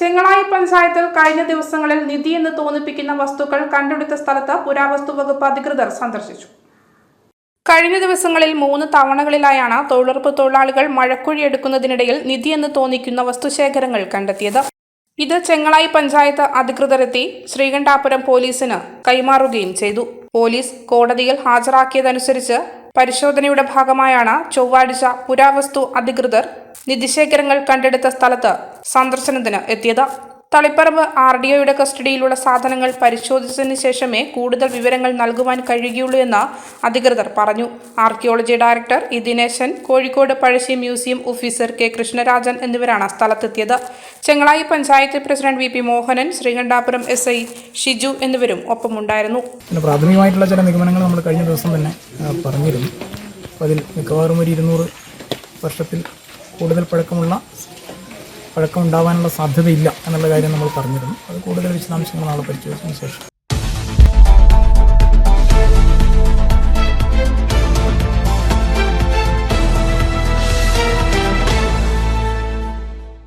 ചെങ്ങളായി പഞ്ചായത്തിൽ കഴിഞ്ഞ ദിവസങ്ങളിൽ നിധി എന്ന് തോന്നിപ്പിക്കുന്ന വസ്തുക്കൾ കണ്ടെടുത്ത സ്ഥലത്ത് പുരാവസ്തു വകുപ്പ് അധികൃതർ സന്ദർശിച്ചു. കഴിഞ്ഞ ദിവസങ്ങളിൽ മൂന്ന് തവണകളിലായാണ് തൊഴിലുറപ്പ് തൊഴിലാളികൾ മഴക്കുഴി എടുക്കുന്നതിനിടയിൽ നിധി എന്ന് തോന്നിക്കുന്ന വസ്തുശേഖരങ്ങൾ കണ്ടെത്തിയത്. ഇത് ചെങ്ങളായി പഞ്ചായത്ത് അധികൃതരെത്തി ശ്രീകണ്ഠാപുരം പോലീസിന് കൈമാറുകയും ചെയ്തു. പോലീസ് കോടതിയിൽ ഹാജരാക്കിയതനുസരിച്ച് പരിശോധനയുടെ ഭാഗമായാണ് ചൊവ്വാഴ്ച പുരാവസ്തു അധികൃതർ നിധിശേഖരങ്ങൾ കണ്ടെടുത്ത സ്ഥലത്ത് സന്ദർശനത്തിന് എത്തിയത്. തളിപ്പറമ്പ് ആർ ഡി ഒയുടെ കസ്റ്റഡിയിലുള്ള സാധനങ്ങൾ പരിശോധിച്ചതിന് ശേഷമേ കൂടുതൽ വിവരങ്ങൾ നൽകുവാൻ കഴിയുകയുള്ളൂ എന്ന് അധികൃതർ പറഞ്ഞു. Archaeology director E. Dineshan Kozhikode Pazhassi museum officer K. Krishnarajan എന്നിവരാണ് സ്ഥലത്തെത്തിയത്. Chengalayi panchayat president V P Mohanan Sreekandapuram S I Shiju എന്നിവരും ഒപ്പമുണ്ടായിരുന്നു. പിന്നെ പ്രാഥമികമായിട്ടുള്ള ചില നിഗമനങ്ങൾ നമ്മൾ കഴിഞ്ഞ ദിവസം തന്നെ പറഞ്ഞിരുന്നു. അതിൽ മിക്കവാറും ഒരു ഇരുന്നൂറ് വർഷത്തിൽ കൂടുതൽ പഴക്കമുള്ള പഴക്കം ഉണ്ടാവാനുള്ള സാധ്യതയില്ല എന്നുള്ള കാര്യം നമ്മൾ പറഞ്ഞിരുന്നു. അത് കൂടുതൽ വിശദാംശങ്ങൾ നാളെ പരിശോധിച്ചതിന് ശേഷം.